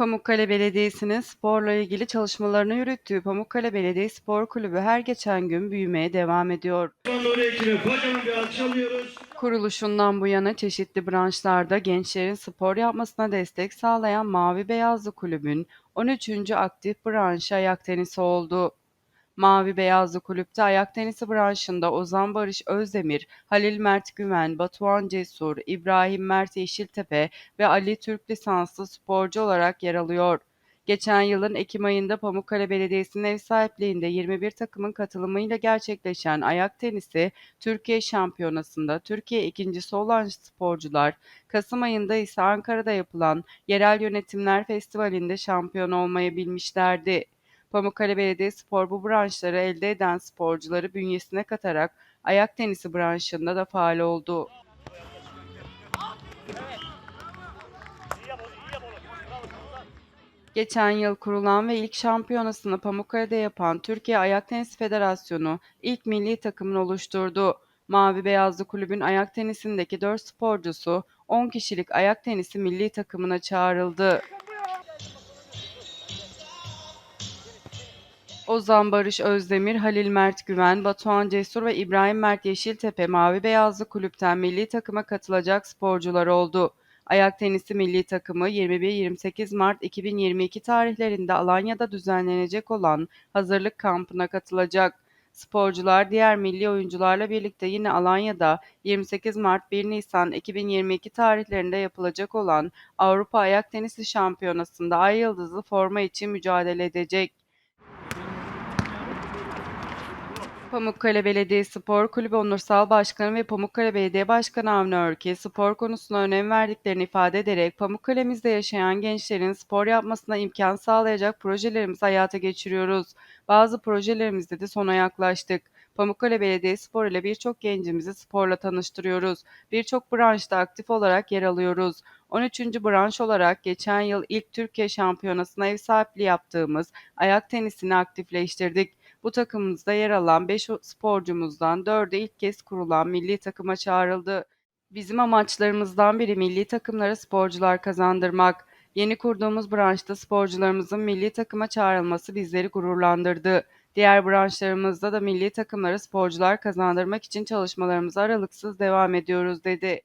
Pamukkale Belediyesi'nin sporla ilgili çalışmalarını yürüttüğü Pamukkale Belediye Spor Kulübü her geçen gün büyümeye devam ediyor. Kuruluşundan bu yana çeşitli branşlarda gençlerin spor yapmasına destek sağlayan Mavi Beyazlı Kulübün 13. aktif branşı ayak tenisi oldu. Mavi Beyazlı Kulüpte ayak tenisi branşında Ozan Barış Özdemir, Halil Mert Güven, Batuhan Cesur, İbrahim Mert Yeşiltepe ve Ali Türk lisanslı sporcu olarak yer alıyor. Geçen yılın Ekim ayında Pamukkale Belediyesi'nin ev sahipliğinde 21 takımın katılımıyla gerçekleşen ayak tenisi Türkiye Şampiyonası'nda Türkiye ikincisi olan sporcular, Kasım ayında ise Ankara'da yapılan Yerel Yönetimler Festivali'nde şampiyon olmayı bilmişlerdi. Pamukkale Belediyespor bu branşları elde eden sporcuları bünyesine katarak ayak tenisi branşında da faal oldu. Geçen yıl kurulan ve ilk şampiyonasını Pamukkale'de yapan Türkiye Ayak Tenisi Federasyonu ilk milli takımını oluşturdu. Mavi Beyazlı Kulübün ayak tenisindeki 4 sporcusu 10 kişilik ayak tenisi milli takımına çağrıldı. Ozan Barış Özdemir, Halil Mert Güven, Batuhan Cesur ve İbrahim Mert Yeşiltepe Mavi Beyazlı Kulüpten milli takıma katılacak sporcular oldu. Ayak tenisi milli takımı 21-28 Mart 2022 tarihlerinde Alanya'da düzenlenecek olan hazırlık kampına katılacak. Sporcular diğer milli oyuncularla birlikte yine Alanya'da 28 Mart 1 Nisan 2022 tarihlerinde yapılacak olan Avrupa Ayak Tenisi Şampiyonası'nda ay yıldızlı forma için mücadele edecek. Pamukkale Belediye Spor Kulübü Onursal Başkanı ve Pamukkale Belediye Başkanı Avni Örki, spor konusuna önem verdiklerini ifade ederek Pamukkale'mizde yaşayan gençlerin spor yapmasına imkan sağlayacak projelerimizi hayata geçiriyoruz. Bazı projelerimizde de sona yaklaştık. Pamukkale Belediye Spor ile birçok gencimizi sporla tanıştırıyoruz. Birçok branşta aktif olarak yer alıyoruz. 13. branş olarak geçen yıl ilk Türkiye Şampiyonası'na ev sahipliği yaptığımız ayak tenisini aktifleştirdik. Bu takımımızda yer alan 5 sporcumuzdan 4'ü ilk kez kurulan milli takıma çağrıldı. Bizim amaçlarımızdan biri milli takımlara sporcular kazandırmak. Yeni kurduğumuz branşta sporcularımızın milli takıma çağrılması bizleri gururlandırdı. Diğer branşlarımızda da milli takımlara sporcular kazandırmak için çalışmalarımıza aralıksız devam ediyoruz dedi.